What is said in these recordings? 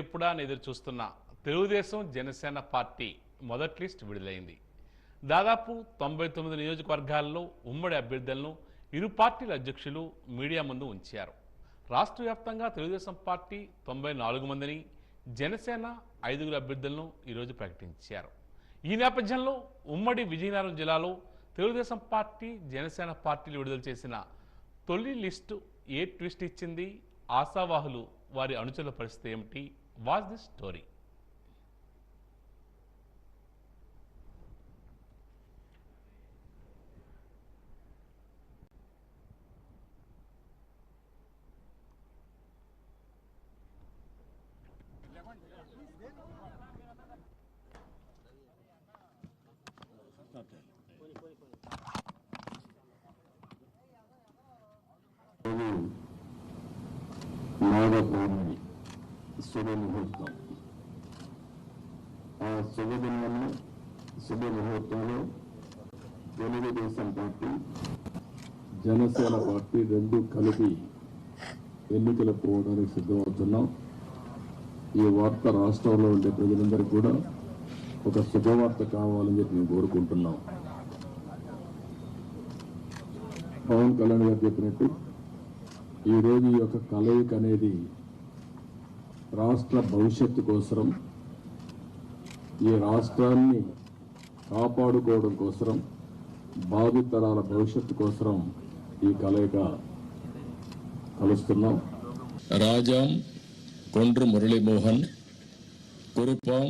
ఇప్పుడా ఎదురు చూస్తున్న తెలుగుదేశం జనసేన పార్టీ మొదటి లిస్ట్ విడుదలైంది. దాదాపు తొంభై తొమ్మిది నియోజకవర్గాల్లో ఉమ్మడి అభ్యర్థులను ఇరు పార్టీల అధ్యక్షులు మీడియా ముందు ఉంచారు. రాష్ట్ర వ్యాప్తంగా తెలుగుదేశం పార్టీ తొంభై నాలుగు మందిని జనసేన ఐదుగురు అభ్యర్థులను ఈరోజు ప్రకటించారు. ఈ నేపథ్యంలో ఉమ్మడి విజయనగరం జిల్లాలో తెలుగుదేశం పార్టీ జనసేన పార్టీలు విడుదల చేసిన తొలి లిస్టు ఏ ట్విస్ట్ ఇచ్చింది ఆశావాహులు వారి అనుచరుల పరిస్థితి ఏమిటి Watch this story. Lord of శుభ ముహూర్తం. ఆ శుభదినంలో శుభ ముహూర్తంలో తెలుగుదేశం పార్టీ జనసేన పార్టీ రెండు కలిపి ఎన్నికలకు పోవడానికి సిద్ధమవుతున్నాం. ఈ వార్త రాష్ట్రంలో ఉండే ప్రజలందరికీ కూడా ఒక శుభవార్త కావాలని చెప్పి మేము కోరుకుంటున్నాం. పవన్ కళ్యాణ్ గారు చెప్పినట్టు ఈ ఈ యొక్క కలయిక అనేది రాష్ట్ర భవిష్యత్తు కోసరం ఈ రాష్ట్రాన్ని కాపాడుకోవడం కోసరం భావితరాల భవిష్యత్తు కోసం ఈ కలయిక కలుస్తున్నాం. రాజాం కొండ్రు మురళీమోహన్ కురుపాం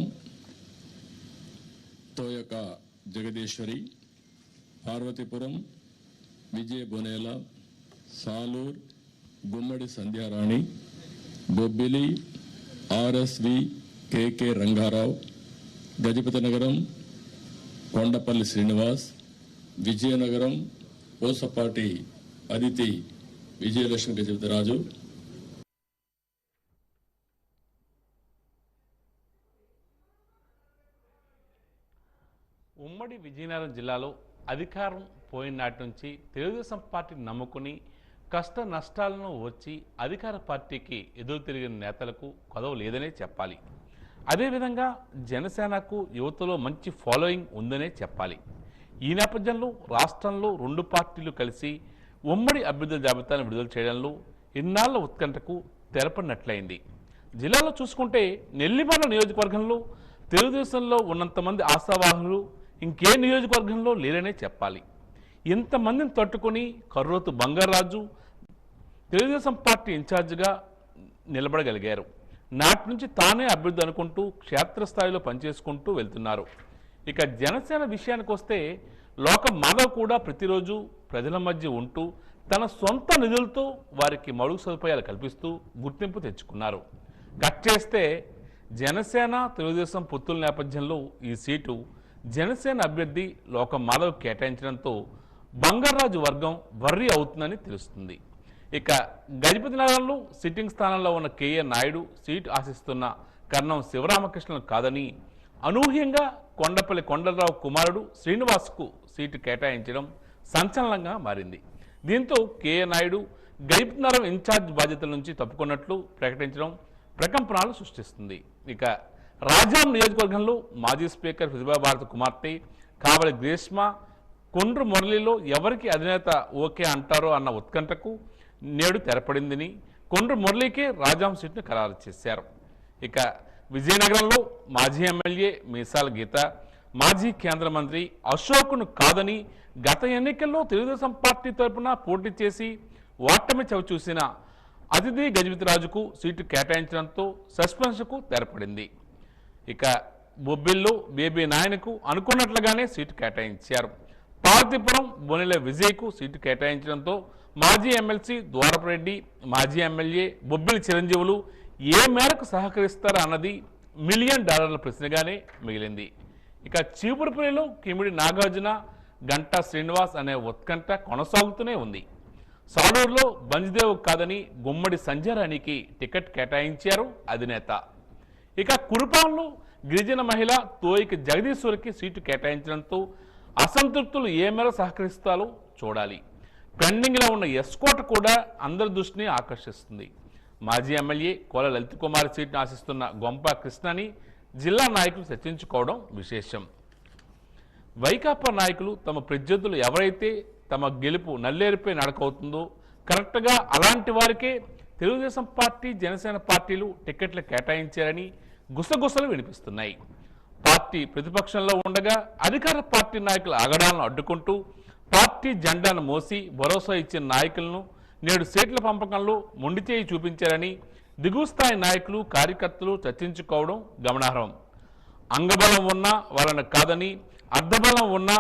తోయక జగదీశ్వరి పార్వతీపురం విజయ బొనేల సాలూర్ గుమ్మడి సంధ్యారాణి బొబ్బిలి ఆర్ఎస్వి కేకే రంగారావు గజపతి నగరం కొండపల్లి శ్రీనివాస్ విజయనగరం ఓసపాటి అదితి విజయలక్ష్మి గజపతి రాజు. ఉమ్మడి విజయనగరం జిల్లాలో అధికారం పోయిన నాటి నుంచి తెలుగుదేశం పార్టీని నమ్ముకుని కష్ట నష్టాలను వచ్చి అధికార పార్టీకి ఎదురు తిరిగిన నేతలకు కొదవ లేదనే చెప్పాలి. అదేవిధంగా జనసేనకు యువతలో మంచి ఫాలోయింగ్ ఉందనే చెప్పాలి. ఈ నేపథ్యంలో రాష్ట్రంలో రెండు పార్టీలు కలిసి ఉమ్మడి అభ్యర్థుల జాబితాను విడుదల చేయడంలో ఇన్నాళ్ళ ఉత్కంఠకు తెరపడినట్లయింది. జిల్లాలో చూసుకుంటే నెల్లిమర్ల నియోజకవర్గంలో తెలుగుదేశంలో ఉన్నంతమంది ఆశావాహులు ఇంకే నియోజకవర్గంలో లేరనే చెప్పాలి. ఇంతమందిని తట్టుకొని కర్రోతు బంగారాజు తెలుగుదేశం పార్టీ ఇన్ఛార్జిగా నిలబడగలిగారు. నాటి నుంచి తానే అభ్యర్థి అనుకుంటూ క్షేత్రస్థాయిలో పనిచేసుకుంటూ వెళ్తున్నారు. ఇక జనసేన విషయానికి వస్తే లోక మాధవ్ కూడా ప్రతిరోజు ప్రజల మధ్య ఉంటూ తన సొంత నిధులతో వారికి మౌలిక సదుపాయాలు కల్పిస్తూ గుర్తింపు తెచ్చుకున్నారు. కట్ చేస్తే జనసేన తెలుగుదేశం పొత్తుల నేపథ్యంలో ఈ సీటు జనసేన అభ్యర్థి లోక మాధవ్ కేటాయించడంతో బంగారాజు వర్గం వర్రీ అవుతుందని తెలుస్తుంది. ఇక గజపతి నగరంలో సిట్టింగ్ స్థానంలో ఉన్న కేఏ నాయుడు సీటు ఆశిస్తున్న కర్ణం శివరామకృష్ణను కాదని అనూహ్యంగా కొండపల్లి కొండలరావు కుమారుడు శ్రీనివాస్కు సీటు కేటాయించడం సంచలనంగా మారింది. దీంతో కేఏ నాయుడు గజపతి నగరం ఇన్ఛార్జ్ బాధ్యతల నుంచి తప్పుకున్నట్లు ప్రకటించడం ప్రకంపనాలు సృష్టిస్తుంది. ఇక రాజాం నియోజకవర్గంలో మాజీ స్పీకర్ ఫిజిబా భారత కుమార్తె కావలి గ్రీష్మ కొండ్రు మురళిలో ఎవరికి అధినేత ఓకే అంటారో అన్న ఉత్కంఠకు నేడు తెరపడిందని కొండ్రు మురళీకే రాజాం సీట్ను ఖరారు చేశారు. ఇక విజయనగరంలో మాజీ ఎమ్మెల్యే మీసాల్ గీత మాజీ కేంద్ర మంత్రి అశోక్ను కాదని గత ఎన్నికల్లో తెలుగుదేశం పార్టీ తరపున పోటీ చేసి ఓటమి చవిచూసిన అతిథి గజపతిరాజుకు సీటు కేటాయించడంతో సస్పెన్స్కు తెరపడింది. ఇక బొబ్బిల్లో బేబీ నాయనకు అనుకున్నట్లుగానే సీటు కేటాయించారు. పార్వతీపురం బొనెల విజయ్కు సీటు కేటాయించడంతో మాజీ ఎమ్మెల్సీ ద్వారపరెడ్డి మాజీ ఎమ్మెల్యే బొబ్బిలి చిరంజీవులు ఏ మేరకు సహకరిస్తారా అన్నది మిలియన్ డాలర్ల ప్రశ్నగానే మిగిలింది. ఇక చీపురుపల్లిలో కిమిడి నాగార్జున గంటా శ్రీనివాస్ అనే ఉత్కంఠ కొనసాగుతూనే ఉంది. సాలూరులో బంజ్దేవ్ కాదని గుమ్మడి సంజయరాణికి టికెట్ కేటాయించారు అధినేత. ఇక కురుపాంలో గిరిజన మహిళ తోయికి జగదీశ్వరికి సీటు కేటాయించడంతో అసంతృప్తులు ఏ మేర సహకరిస్తారో చూడాలి. పెండింగ్లో ఉన్న ఎస్కోట్ కూడా అందరి దృష్టిని ఆకర్షిస్తుంది. మాజీ ఎమ్మెల్యే కోల లలిత్ కుమార్ సీట్ను ఆశిస్తున్న గొంప కృష్ణని జిల్లా నాయకులు చర్చించుకోవడం విశేషం. వైకాపా నాయకులు తమ ప్రత్యర్థులు ఎవరైతే తమ గెలుపు నల్లేరుపై నడకవుతుందో కరెక్ట్గా అలాంటి వారికే తెలుగుదేశం పార్టీ జనసేన పార్టీలు టికెట్లు కేటాయించారని గుసగుసలు వినిపిస్తున్నాయి. పార్టీ ప్రతిపక్షంలో ఉండగా అధికార పార్టీ నాయకుల ఆగడాలను అడ్డుకుంటూ పార్టీ జెండాను మోసి భరోసా ఇచ్చిన నాయకులను నేడు సీట్ల పంపకంలో మొండిచేయి చూపించారని దిగువ స్థాయి నాయకులు కార్యకర్తలు చర్చించుకోవడం గమనార్హం. అంగబలం ఉన్నా వాళ్ళని కాదని అర్ధబలం ఉన్నా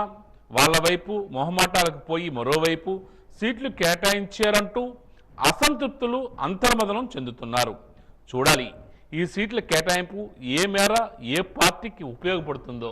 వాళ్ళ వైపు మొహమాటాలకు పోయి మరోవైపు సీట్లు కేటాయించారంటూ అసంతృప్తులు అంతర్మదనం చెందుతున్నారు. చూడాలి ఈ సీట్ల కేటాయింపు ఏ మేర ఏ పార్టీకి ఉపయోగపడుతుందో.